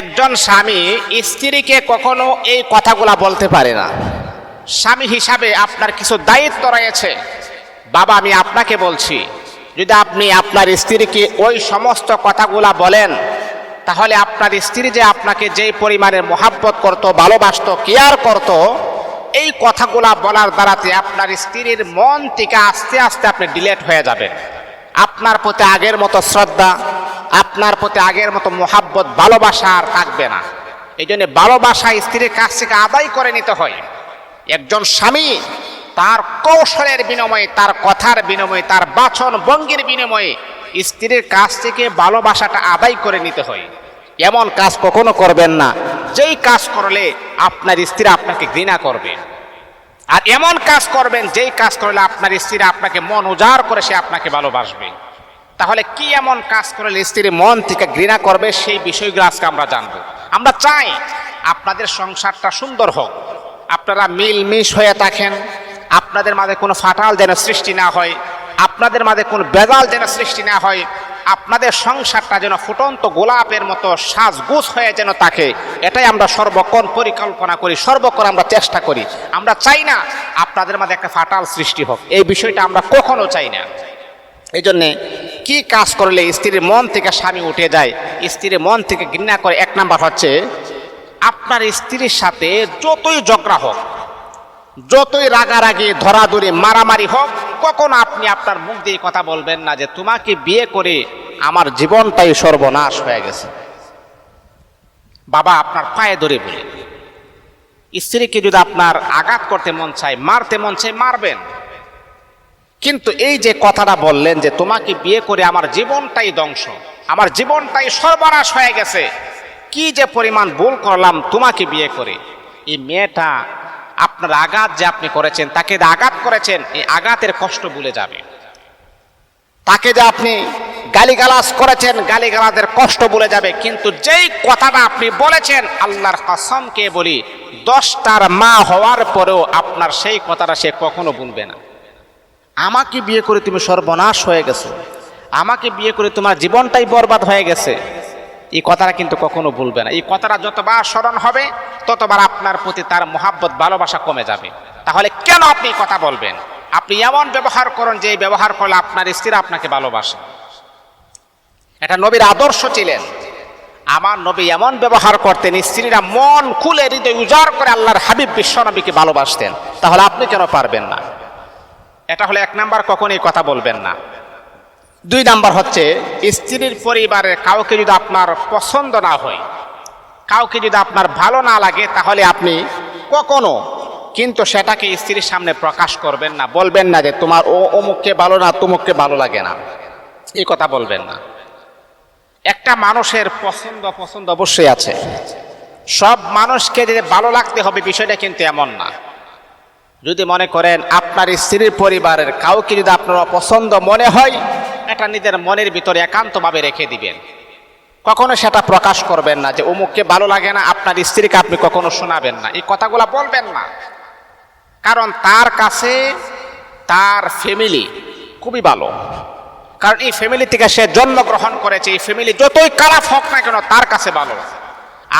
একজন স্বামী স্ত্রীকে কখনো এই কথাগুলা বলতে পারে না। স্বামী হিসাবে আপনার কিছু দায়িত্ব রয়েছে। বাবা, আমি আপনাকে বলছি, যদি আপনি আপনার স্ত্রীকে ওই সমস্ত কথাগুলা বলেন, তাহলে আপনার স্ত্রী যে আপনাকে যেই পরিমাণে মোহাব্বত করত, ভালোবাসত, কেয়ার করত, এই কথাগুলা বলার দ্বারাতে আপনার স্ত্রীর মন থেকে আস্তে আস্তে আপনি ডিলেট হয়ে যাবেন। আপনার প্রতি আগের মতো শ্রদ্ধা আপনার প্রতি আগের মতো মোহাব্বত, ভালোবাসা আর থাকবে না। এই জন্য ভালোবাসা স্ত্রীর কাছ থেকে আদায় করে নিতে হয়। একজন স্বামী, তার কৌশলের বিনিময়ে, তার কথার বিনিময়ে, তার বাচন ভঙ্গির বিনিময়ে স্ত্রীর কাছ থেকে ভালোবাসাটা আদায় করে নিতে হয়। এমন কাজ কখনো করবেন না। যেই কাজ করলে আপনার স্ত্রী আপনাকে ঘৃণা করবে। আর এমন কাজ করবেন, যেই কাজ করলে আপনার স্ত্রী আপনাকে মন উজাড় করে সে আপনাকে ভালোবাসবে। তাহলে কি এমন কাজ করলে স্ত্রী মন থেকে ঘৃণা করবে? সেই বিষয়গুলো আজকে আমরা জানব। আমরা চাই আপনাদের সংসারটা সুন্দর হোক। আপনারা মিলমিশ হয়ে থাকেন। আপনাদের মাঝে কোনো ফাটাল যেন সৃষ্টি না হয়। আপনাদের মাঝে কোনো বেজাল যেন সৃষ্টি না হয়। আপনাদের সংসারটা যেন ফুটন্ত গোলাপের মতো সাজগুজ হয়ে যেন থাকে। এটাই আমরা সর্বক্ষণ পরিকল্পনা করি, সর্বক্ষণ আমরা চেষ্টা করি। আমরা চাই না আপনাদের মাঝে একটা ফাটাল সৃষ্টি হোক। এই বিষয়টা আমরা কখনো চাই না। এই জন্যে কি কাজ করলে স্ত্রীর মন থেকে স্বামী উঠে যায়? স্ত্রীর মন থেকে ঘৃণা করে, এক নাম্বার হচ্ছে আপনার স্ত্রীর সাথে যতই ঝগড়া হোক, যতই রাগারাগি, ধরাধরি, মারামারি হোক, কখনো আপনি আপনার মুখ দিয়ে কথা বলবেন না যে তোমাকে বিয়ে করে আমার জীবনটাই সর্বনাশ হয়ে গেছে। বাবা আপনার পায়ে ধরে বলে, স্ত্রীকে যদি আপনার আঘাত করতে মন চায়, মারতে মন চায়, মারবেন। কিন্তু এই যে কথাটা বললেন যে তোমাকে বিয়ে করে আমার জীবনটাই ধ্বংস, আমার জীবনটাই সর্বনাশ হয়ে গেছে, কি যে পরিমাণ ভুল করলাম তোমাকে বিয়ে করে? এই মেয়েটা আপনার আঘাত যে আপনি করেছেন, তাকে আঘাত করেছেন, এই আঘাতের কষ্ট ভুলে যাবে। তাকে যে আপনি গালিগালাজ করেছেন, গালিগালাজের কষ্ট ভুলে যাবে, কিন্তু যেই কথাটা আপনি বলেছেন, আল্লাহর কসমকে বলি, দশটার মা হওয়ার পরেও আপনার সেই কথাটা সে কখনো ভুলবে না। আমাকে বিয়ে করে তুমি সর্বনাশ হয়ে গেছো। আমাকে বিয়ে করে তোমার জীবনটাই বরবাদ হয়ে গেছে। এই কথাটা কিন্তু কখনো ভুলবে না। এই কথাটা যতবার স্মরণ হবে, ততবার আপনার প্রতি তার মহাব্বত, ভালোবাসা কমে যাবে। তাহলে কেন আপনি কথা বলবেন? আপনি এমন ব্যবহার করুন, যে ব্যবহার করলে আপনার স্ত্রী আপনাকে ভালোবাসে। এটা নবীর আদর্শ ছিলেন। আমার নবী এমন ব্যবহার করতেন, স্ত্রীরা মন খুলে হৃদয় উজাড় করে আল্লাহর হাবিব বিশ্বনবীকে ভালোবাসতেন। তাহলে আপনি কেন পারবেন না? এটা হলো এক নাম্বার, কখনই কথা বলবেন না। দুই নাম্বার হচ্ছে, স্ত্রীর পরিবারের কাউকে যদি আপনার পছন্দ না হয়, কাউকে যদি আপনার ভালো না লাগে, তাহলে আপনি কখনো কিন্তু সেটাকে স্ত্রীর সামনে প্রকাশ করবেন না, বলবেন না যে তোমার ও, অমুককে ভালো না, তুমুককে ভালো লাগে না। এই কথা বলবেন না। একটা মানুষের পছন্দ পছন্দ অবশ্যই আছে। সব মানুষকে যে ভালো লাগতে হবে বিষয়টা কিন্তু এমন না। যদি মনে করেন আপনার স্ত্রীর পরিবারের কাউকে যদি আপনার অপছন্দ মনে হয়, এটা নিজের মনের ভিতরে একান্তভাবে রেখে দিবেন। কখনো সেটা প্রকাশ করবেন না যে, অমুককে ভালো লাগে না, আপনার স্ত্রীকে আপনি কখনো শোনাবেন না। এই কথাগুলো বলবেন না। কারণ তার কাছে তার ফ্যামিলি খুবই ভালো। কারণ এই ফ্যামিলি থেকে সে জন্মগ্রহণ করেছে, এই ফ্যামিলি যতই খারাপ হোক না কেন, তার কাছে ভালো।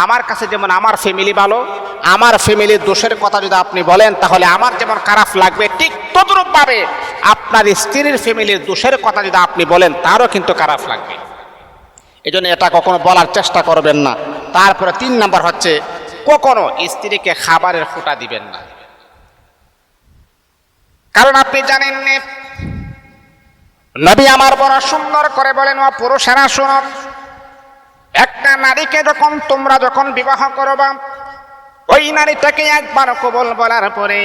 আমার কাছে যেমন আমার ফ্যামিলি ভালো, আমার ফ্যামিলির দোষের কথা যদি আপনি বলেন, তাহলে আমার যেমন খারাপ লাগবে, ঠিক তদ্রূপভাবে আপনার স্ত্রীর ফ্যামিলির দোষের কথা যদি আপনি বলেন, তারও কিন্তু খারাপ লাগবে। এই জন্য এটা কখনো বলার চেষ্টা করবেন না। তারপরে তিন নাম্বার হচ্ছে, কখনো স্ত্রীকে খাবারের ফুটা দিবেন না। কারণ আপনি জানেন নবী আমার বড় সুন্দর করে বলেন, ও পুরুষেরা, শুনো একটা নারীকে যখন তোমরা যখন বিবাহ করবা, ওই নারীটাকে একবার কবল বলার পরে,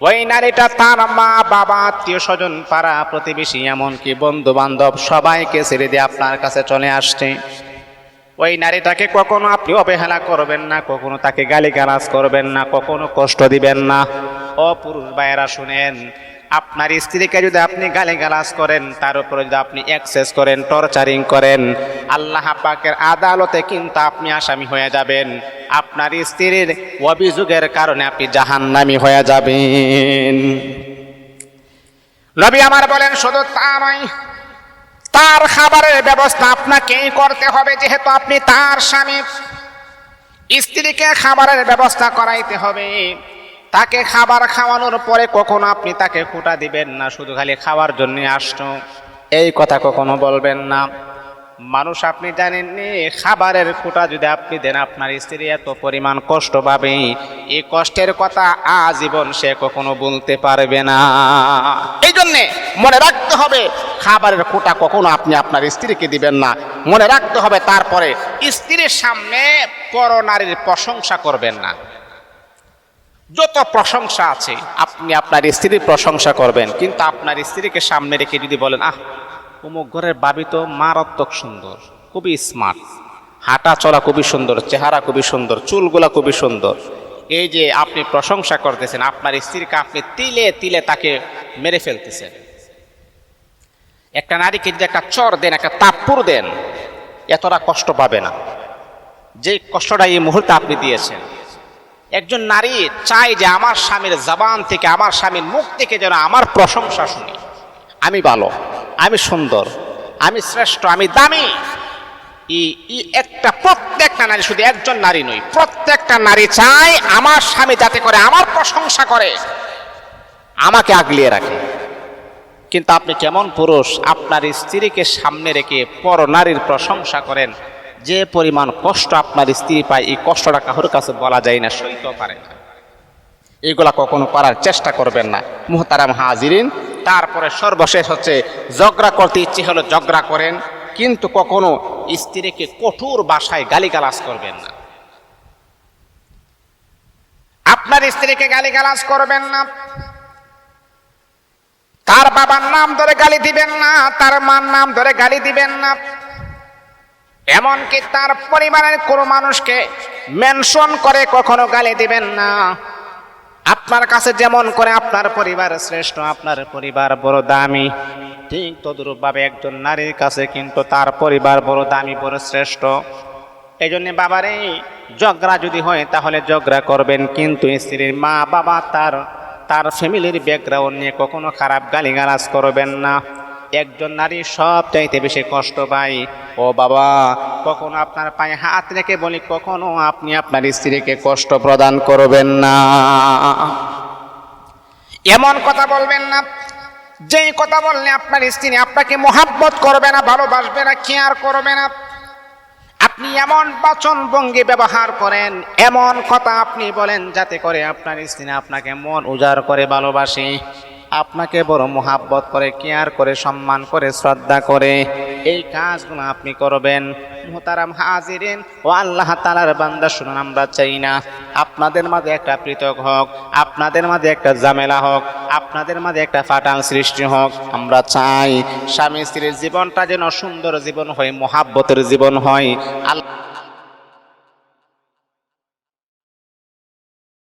ওই নারীটা তার মা, বাবা, আত্মীয় স্বজন, পাড়া প্রতিবেশী, এমনকি বন্ধু বান্ধব সবাইকে ছেড়ে দিয়ে আপনার কাছে চলে আসছে। ওই নারীটাকে কখনো আপনি অবহেলা করবেন না, কখনো তাকে গালিগালাজ করবেন না, কখনো কষ্ট দিবেন না। অপুরুষ পুরুষ ভাইয়েরা, শুনেন আপনার স্ত্রীকে যদি আপনি গালিগালাজ করেন, তার উপরে যদি আপনি অ্যাক্সেস করেন, টর্চারিং করেন, আল্লাহ পাকের আদালতে কিন্তু আপনি আসামি হয়ে যাবেন। আপনার স্ত্রীর অভিযোগের কারণে আপনি জাহান্নামি হয়ে যাবেন। নবী আমার বলেন, শুধু তা নয়, তার খাবারের ব্যবস্থা আপনাকেই করতে হবে, যেহেতু আপনি তার স্বামী। স্ত্রীকে খাবারের ব্যবস্থা করাইতে হবে। তাকে খাবার খাওয়ানোর পরে কখনো আপনি তাকে খুঁটা দিবেন না, শুধু খালি খাওয়ার জন্য আসতো। এই কথা কখনো বলবেন না। মানুষ আপনি জানেননি, খাবারের খুঁটা যদি আপনি দেন, আপনার স্ত্রী এত পরিমাণ কষ্ট পাবে। এই কষ্টের কথা আজীবন সে কখনো বলতে পারবে না। এই জন্যে মনে রাখতে হবে, খাবারের খুঁটা কখনো আপনি আপনার স্ত্রীকে দিবেন না। মনে রাখতে হবে, তারপরে স্ত্রীর সামনে পর নারীর প্রশংসা করবেন না। যত প্রশংসা আছে, আপনি আপনার স্ত্রীর প্রশংসা করবেন, কিন্তু আপনার স্ত্রীকে সামনে রেখে যদি বলেন, আহ, অমুক ঘরের বাবি তো মারাত্মক সুন্দর, খুবই স্মার্ট হাঁটা চলা খুবই সুন্দর, চেহারা খুবই সুন্দর, চুলগুলা খুবই সুন্দর। এই যে আপনি প্রশংসা করতেছেন, আপনার স্ত্রীকে আপনি তিলে তিলে তাকে মেরে ফেলতেছেন। একটা নারীকে যদি একটা চর দেন, একটা তাপ্পুর দেন, এতটা কষ্ট পাবে না। যে কষ্টটা এই মুহূর্তে আপনি দিয়েছেন একজন নারী চায় যে আমার স্বামীর জবান থেকে, আমার স্বামীর মুখ থেকে যেন আমার প্রশংসা শুনি। আমি ভালো, আমি সুন্দর, আমি শ্রেষ্ঠ, আমি দামি। ই- একটা, প্রত্যেকটা নারী শুধু একজন নারী নই প্রত্যেকটা নারী চায় আমার স্বামী যাতে করে আমার প্রশংসা করে, আমাকে আগলিয়ে রাখে। কিন্তু আপনি কেমন পুরুষ, আপনার স্ত্রীকে সামনে রেখে পর নারীর প্রশংসা করেন যে পরিমাণ কষ্ট আপনার স্ত্রী পায়, এই কষ্টটা কারোর কাছে বলা যায় না, সইতেও পারে না। এগুলা কখনো করার চেষ্টা করবেন না। মুহতারাম হাজিরিন, তারপরে সর্বশেষ হচ্ছে ঝগড়া করতে ইচ্ছে হলো ঝগড়া করেন, কিন্তু কখনো স্ত্রীকে কঠোর ভাষায় গালিগালাজ করবেন না। আপনার স্ত্রীকে গালিগালাজ করবেন না। তার বাবার নাম ধরে গালি দিবেন না, তার মার নাম ধরে গালি দিবেন না। এমনকি তার পরিবারের কোনো মানুষকে মেনশন করে কখনো গালি দিবেন না। আপনার কাছে যেমন করে আপনার পরিবার শ্রেষ্ঠ, আপনার পরিবার বড় দামি। ঠিক তদুরূপভাবে একজন নারীর কাছে কিন্তু তার পরিবার বড় দামি, বড় শ্রেষ্ঠ। এই জন্য বাবারে, ঝগড়া যদি হয় তাহলে ঝগড়া করবেন, কিন্তু স্ত্রীর মা বাবা তার তার ফ্যামিলির ব্যাকগ্রাউন্ড নিয়ে কখনো খারাপ গালিগালাজ করবেন না। একজন নারী সব চাইতে বেশি কষ্ট পায়। ও বাবা, কখনো আপনার পায়ে হাত রেখে বলি, কখনো আপনি আপনার স্ত্রীকে কষ্ট প্রদান করবেন না। এমন কথা বলবেন না, যেই কথা বললে আপনার স্ত্রী আপনাকে মোহাব্বত করবে না, ভালোবাসবে না কেয়ার করবে না। আপনি এমন বাচন ভঙ্গি ব্যবহার করেন, এমন কথা আপনি বলেন, যাতে করে আপনার স্ত্রী আপনাকে মন উজাড় করে ভালোবাসে। আপনাকে বড় মোহাব্বত করে, কেয়ার করে, সম্মান করে, শ্রদ্ধা করে। এই কাজগুলো আপনি করবেন। মোহতারাম হাজিরেন, ও আল্লাহ তালার বান্দা শুনুন, আমরা চাই না। আপনাদের মাঝে একটা পৃথক হোক, আপনাদের মাঝে একটা ঝামেলা হোক, আপনাদের মাঝে একটা ফাটাল সৃষ্টি হোক, আমরা চাই। স্বামী স্ত্রীর জীবনটা যেন সুন্দর জীবন হয়, মোহাব্বতের জীবন হয়। আল্লাহ